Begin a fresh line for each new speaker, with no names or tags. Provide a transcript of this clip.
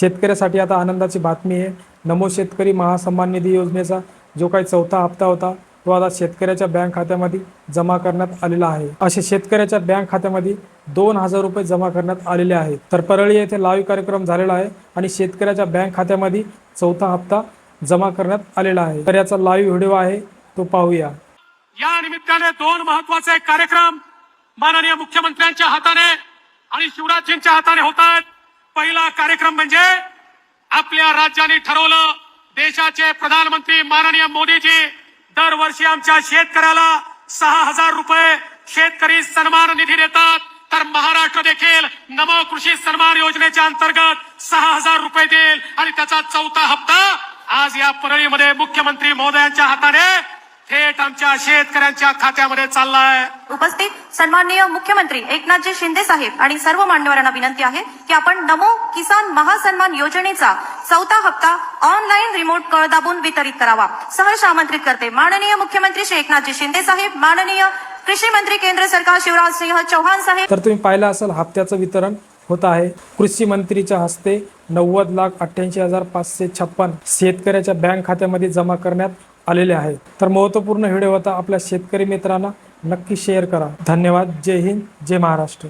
शेतकऱ्यासाठी आता आनंदाची बातमी आहे. नमो शेतकरी महासन्मान निधी योजनेचा जो काही चौथा हप्ता होता तो आता शेतकऱ्याच्या बँक खात्यामध्ये जमा करण्यात आलेला आहे. असे शेतकऱ्याच्या बँक खात्यामध्ये दोन हजार रुपये जमा करण्यात आलेले आहेत. तर परळी येथे लाईव्ह कार्यक्रम झालेला आहे आणि शेतकऱ्याच्या बँक खात्यामध्ये चौथा हप्ता जमा करण्यात आलेला आहे. तर याचा लाईव्ह व्हिडिओ आहे तो पाहूया.
या निमित्ताने दोन महत्त्वाचे कार्यक्रम माननीय मुख्यमंत्र्यांच्या हाताने आणि शिवराजजींच्या हाताने होत आहेत. पहिला कार्यक्रम म्हणजे आपल्या राज्याने ठरवलं देशाचे प्रधानमंत्री माननीय मोदीजी दरवर्षी आमच्या शेतकऱ्याला सहा हजार रुपये शेतकरी सन्मान निधी देतात. तर महाराष्ट्र देखील नमो कृषी सन्मान योजनेच्या अंतर्गत सहा हजार रुपये देईल. आणि त्याचा चौथा हप्ता आज या परळीमध्ये मुख्यमंत्री महोदयांच्या हाताने थेट आमच्या शेतकऱ्यांच्या खात्यामध्ये चाललाय.
उपस्थित सन्माननीय मुख्यमंत्री एकनाथजी शिंदे साहेब आणि सर्व मान्यवरांना विनंती आहे की आपण नमो किसान महासन्मान योजनेचा चौथा हप्ता ऑनलाईन रिमोट कळ दाबून वितरित करावा. सहर्ष आमंत्रित करते. माननीय मुख्यमंत्री श्री एकनाथजी शिंदे साहेब माननीय कृषी मंत्री केंद्र सरकार शिवराज सिंह चौहान साहेब.
तर तुम्ही पाहिलं असेल हप्त्याचं वितरण होत आहे. कृषी मंत्रीच्या हस्ते नव्वद लाख अठ्ठ्याऐंशी हजार पाचशे छप्पन शेतकऱ्याच्या बँक खात्यामध्ये जमा करण्यात आलेले आहे तर महत्त्वपूर्ण व्हिडिओ होता आपल्या शेतकरी मित्रांना नक्की शेअर करा. धन्यवाद. जय हिंद. जय महाराष्ट्र.